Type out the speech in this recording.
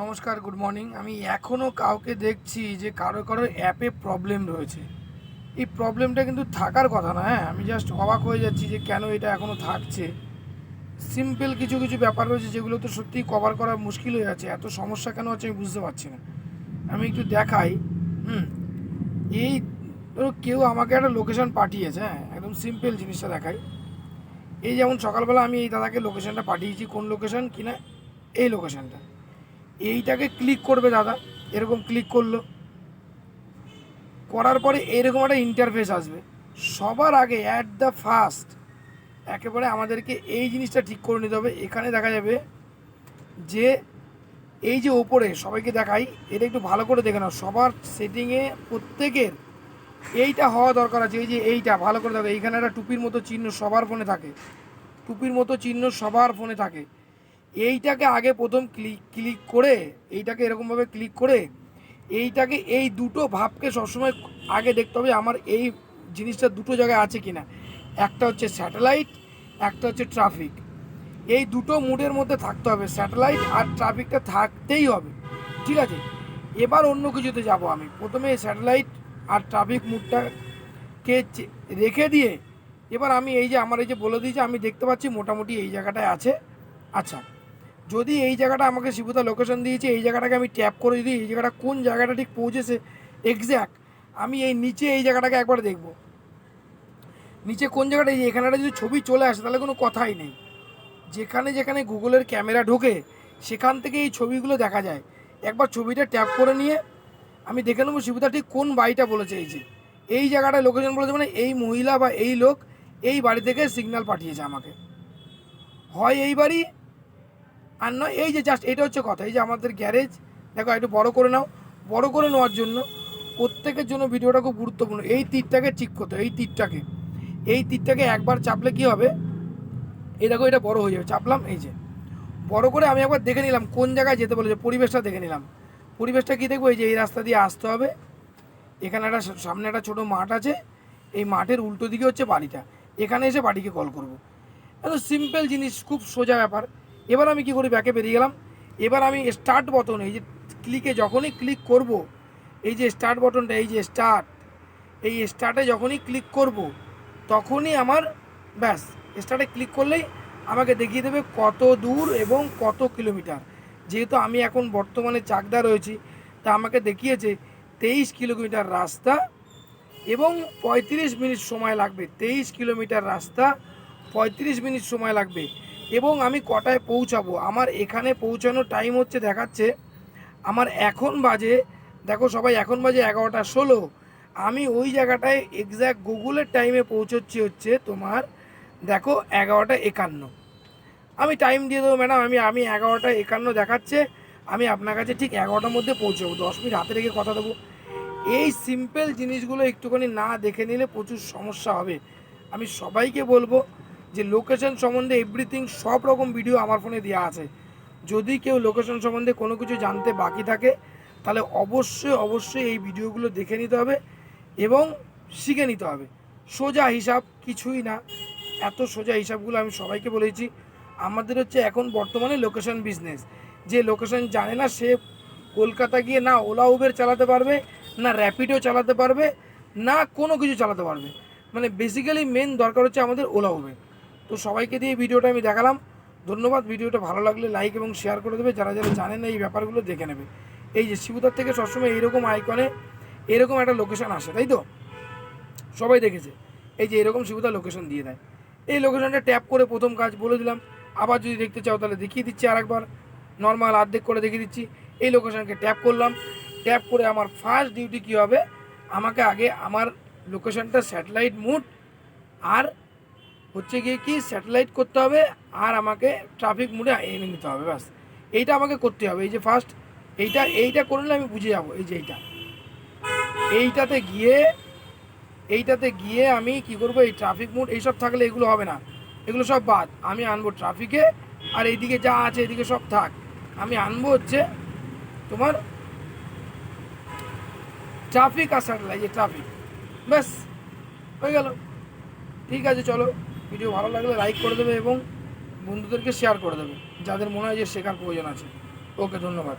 নমস্কার good morning আমি এখনও কাউকে দেখছি যে কারও কারও অ্যাপে প্রবলেম রয়েছে। এই প্রবলেমটা কিন্তু থাকার কথা না হ্যাঁ? আমি জাস্ট অবাক হয়ে যাচ্ছি যে কেন এটা এখনও থাকছে। সিম্পল কিছু কিছু ব্যাপার রয়েছে যেগুলো তো সত্যিই কভার করা মুশকিল হয়ে যাচ্ছে। এত সমস্যা কেন হচ্ছে আমি বুঝতে পারছি না। আমি একটু দেখাই, হুম? এই ধরো কেউ আমাকে একটা লোকেশন পাঠিয়েছে হ্যাঁ? একদম সিম্পল জিনিসটা দেখাই। এই যেমন সকালবেলা আমি এই দাদাকে লোকেশনটা পাঠিয়েছি, কোন লোকেশন কিনা এই লোকেশনটা এইটাকে ক্লিক করবে দাদা। এরকম ক্লিক করল। করার পরে এরকম একটা ইন্টারফেস আসবে। সবার আগে অ্যাট দ্য ফার্স্ট একেবারে আমাদেরকে এই জিনিসটা ঠিক করে নিতে হবে। এখানে দেখা যাবে যে এই যে ওপরে সবাইকে দেখাই, এটা একটু ভালো করে দেখে নাও। সবার সেটিংয়ে প্রত্যেকের এইটা হওয়া দরকার আছে। এই যে এইটা, ভালো করে দেখো। এইখানে একটা টুপির মতো চিহ্ন সবার ফোনে থাকে। টুপির মতো চিহ্ন সবার ফোনে থাকে। এইটাকে আগে প্রথম ক্লিক ক্লিক করে, এইটাকে এরকমভাবে ক্লিক করে, এইটাকে এই দুটো ভাবকে সবসময় আগে দেখতে হবে আমার এই জিনিসটা দুটো জায়গায় আছে কি না একটা হচ্ছে স্যাটেলাইট একটা হচ্ছে ট্রাফিক এই দুটো মুডের মধ্যে থাকতে হবে স্যাটেলাইট আর ট্রাফিকটা থাকতেই হবে। ঠিক আছে? এবার অন্য কিছুতে যাব আমি। প্রথমে স্যাটেলাইট আর ট্রাফিক মুডটাকে রেখে দিয়ে, এবার আমি এই যে, আমার এই যে বলে দিয়েছি, আমি দেখতে পাচ্ছি মোটামুটি এই জায়গাটায় আছে। আচ্ছা। যদি এই জায়গাটা আমাকে শিবুদা লোকেশন দিয়েছে, এই জায়গাটাকে আমি ট্যাপ করে যদি এই জায়গাটা কোন জায়গাটা ঠিক পৌঁছেছে এক্স্যাক্ট আমি এই নিচে এই জায়গাটাকে একবার দেখব। নিচে কোন জায়গাটা, এই যে এখানটা যদি ছবি চলে আসে, তাহলে কোনো কথাই নেই। যেখানে যেখানে গুগলের ক্যামেরা ঢোকে, সেখান থেকে এই ছবিগুলো দেখা যায়। একবার ছবিটা ট্যাপ করে নিয়ে, আমি দেখে নেব শিবুদা ঠিক কোন বাড়িটা বলেছে এই যে। এই জায়গাটা লোকেশন বলেছে মানে এই মহিলা বা এই লোক এই বাড়ি থেকে সিগন্যাল পাঠিয়েছে আমাকে। হয় এই বাড়ি আর নয়, এই যে জাস্ট এটা হচ্ছে কথা, এই যে আমাদের গ্যারেজ দেখো একটু বড় করে নাও, বড় করে নেওয়ার জন্য প্রত্যেকের জন্য ভিডিওটা খুব গুরুত্বপূর্ণ। এই তীরটাকে ঠিক করতে এই তীরটাকে। এই তীরটাকে একবার চাপলে কি হবে? এই দেখো এটা বড় হয়ে যাবে, চাপলাম, এই যে। বড় করে আমি একবার দেখে নিলাম, কোন জায়গায় যেতে বলেছে, পরিবেশটা দেখে নিলাম। পরিবেশটা কি দেখব? এই যে এই রাস্তা দিয়ে আসতে হবে। এখানে একটা সামনে একটা ছোটো মাঠ আছে, এই মাঠের উল্টো দিকে হচ্ছে বাড়িটা। এখানে এসে বাড়িকে কল করব। এত সিম্পল জিনিস, খুব সোজা ব্যাপার। এবার আমি কি করি? ব্যাকে বেরিয়ে গেলাম। এবার আমি স্টার্ট বটন এই যে ক্লিকে যখনই ক্লিক করব, এই যে স্টার্ট বটনটা এই যে স্টার্ট এই স্টার্টে যখনই ক্লিক করব, তখনই আমার ব্যাস স্টার্টে ক্লিক করলেই আমাকে দেখিয়ে দেবে কত দূর এবং কত কিলোমিটার। যেহেতু আমি এখন বর্তমানে চাকদা রয়েছি, তা আমাকে দেখিয়েছে তেইশ কিলোমিটার রাস্তা এবং পঁয়ত্রিশ মিনিট সময় লাগবে। তেইশ কিলোমিটার রাস্তা, পঁয়ত্রিশ মিনিট সময় লাগবে। এবং আমি কটায় পৌঁছাবো? আমার এখানে পৌঁছানোর টাইম হচ্ছে দেখাচ্ছে, আমার এখন বাজে, দেখো সবাই এখন বাজে এগারোটা ষোলো। আমি ওই জায়গাটায় এক্স্যাক্ট গুগলের টাইমে পৌঁছচ্ছি হচ্ছে তোমার, দেখো এগারোটা একান্ন। আমি টাইম দিয়ে দেবো ম্যাডাম আমি আমি এগারোটা একান্ন দেখাচ্ছে, আমি আপনার কাছে ঠিক এগারোটার মধ্যে পৌঁছবো, দশ মিনিট হাতে রেখে কথা দেবো। এই সিম্পল জিনিসগুলো একটুখানি না দেখে নিলে প্রচুর সমস্যা হবে। আমি সবাইকে বলব যে লোকেশন সম্বন্ধে এভরিথিং সব রকম ভিডিও আমার ফোনে দেওয়া আছে। যদি কেউ লোকেশন সম্বন্ধে কোনো কিছু জানতে বাকি থাকে, তাহলে অবশ্যই অবশ্যই এই ভিডিওগুলো দেখে নিতে হবে এবং শিখে নিতে হবে। সোজা হিসাব কিছুই না। এত সোজা হিসাবগুলো আমি সবাইকে বলেছি। আমাদের হচ্ছে এখন বর্তমানে লোকেশন বিজনেস যে লোকেশন জানে না সে কলকাতা গিয়ে না ওলা উবের চালাতে পারবে, না র্যাপিডো চালাতে পারবে, না কোনো কিছু চালাতে পারবে। মানে বেসিক্যালি মেন দরকার হচ্ছে আমাদের ওলা উবের তো সবাইকে দিয়ে ভিডিওটা আমি দেখালাম। ধন্যবাদ, ভিডিওটা ভালো লাগলে লাইক এবং শেয়ার করে দেবে। যারা যারা জানেন না এই ব্যাপারগুলো, দেখে নেবে। এই যে শিবুদার থেকে সবসময় এইরকম আইকনে এরকম একটা লোকেশান আসে, তাই তো? সবাই দেখেছে। এই যে এরকম শিবুদা লোকেশন দিয়ে দেয়। এই লোকেশনটা ট্যাপ করে প্রথম কাজ বলে দিলাম। আবার যদি দেখতে চাও তাহলে দেখিয়ে দিচ্ছি আর একবার নর্মাল আর্ধেক করে দেখিয়ে দিচ্ছি। এই লোকেশানকে ট্যাপ করলাম। ট্যাপ করে আমার ফার্স্ট ডিউটি কী হবে? আমাকে আগে আমার লোকেশনটা স্যাটেলাইট মুড আর হচ্ছে গিয়ে কি স্যাটেলাইট করতে হবে আর আমাকে ট্রাফিক মুডে এনে নিতে হবে, ব্যাস। এইটা আমাকে করতে হবে। এই যে ফার্স্ট এইটা এইটা করলে আমি বুঝে যাব, এই যে এইটা। এইটাতে গিয়ে এইটাতে গিয়ে আমি কি করব, এই ট্রাফিক মুড এইসব থাকলে এগুলো হবে না। এগুলো সব বাদ। আমি আনব ট্রাফিকে আর এইদিকে যা আছে এদিকে সব থাক। আমি আনব হচ্ছে তোমার ট্রাফিক আর স্যাটেলাইট ট্রাফিক ব্যাস, হয়ে গেল। ঠিক আছে, চলো। ভিডিও ভালো লাগলে লাইক করে দেবে এবং বন্ধুদেরকে শেয়ার করে দেবে। যাদের মনে হয় যে শেখার প্রয়োজন আছে। ওকে, ধন্যবাদ।